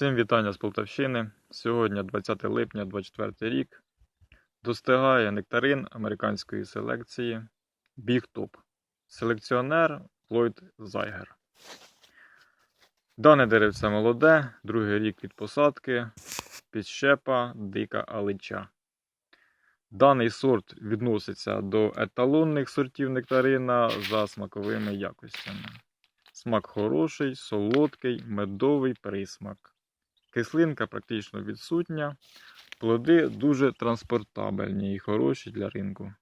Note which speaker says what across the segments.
Speaker 1: Всім вітання з Полтавщини. Сьогодні 20 липня 24 рік. Достигає нектарин американської селекції Big Top. Селекціонер Ллойд Зайгер. Дане деревце молоде, другий рік від посадки, підщепа, дика алича. Даний сорт відноситься до еталонних сортів нектарина за смаковими якостями. Смак хороший, солодкий, медовий присмак. Кислинка практично відсутня. Плоди дуже транспортабельні і хороші для ринку.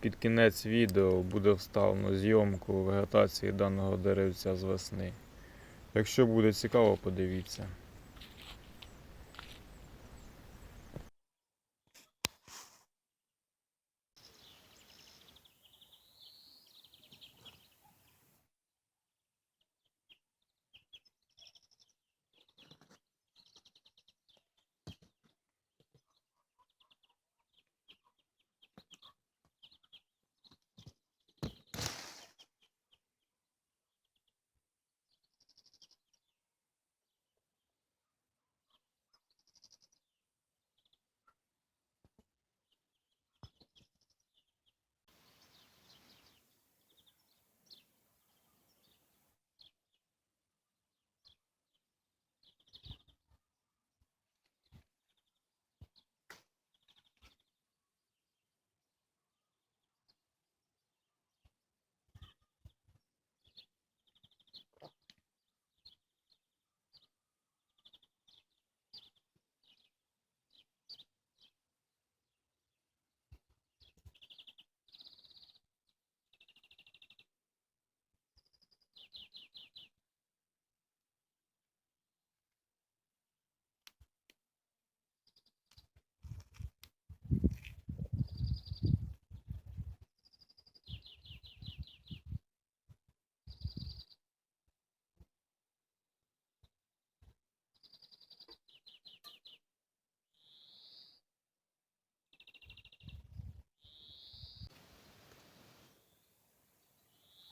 Speaker 1: Під кінець відео буде вставлено зйомку вегетації даного деревця з весни. Якщо буде цікаво, подивіться.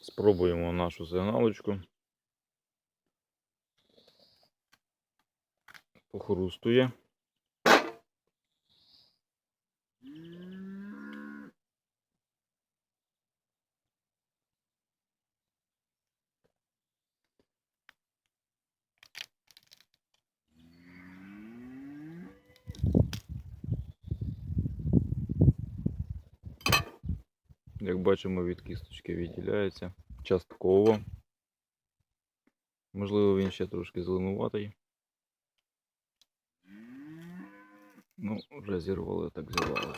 Speaker 1: Спробуємо нашу сигналочку. Похрустує. Як бачимо, від кісточки відділяється частково. Можливо, він ще трошки зеленуватий. Ну, вже зірвали, так зірвали.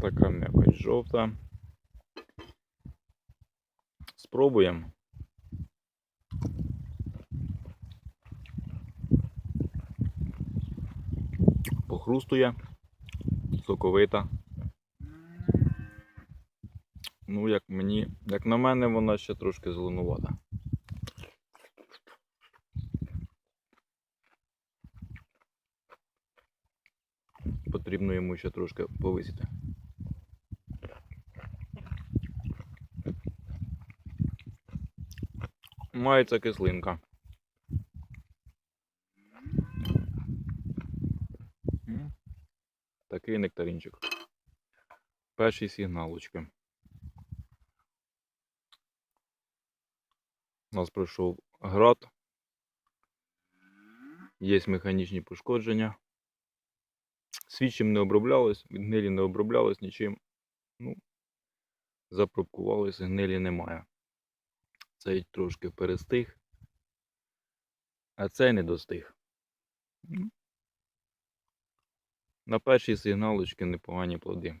Speaker 1: Така м'якоть жовта. Спробуємо. Похрустує, соковита. Ну, як мені, як на мене, вона ще трошки зеленувата. Потрібно йому ще трошки повисіти. Мається кислинка. Такий нектаринчик. Перші сигналочки. У нас пройшов град. Є механічні пошкодження. Свічим не оброблялось, від гнилі не оброблялось нічим. Ну, запробкувалось, гнилі немає. Цей трошки перестиг, а цей не достиг. На першій сигналочці непогані плоди.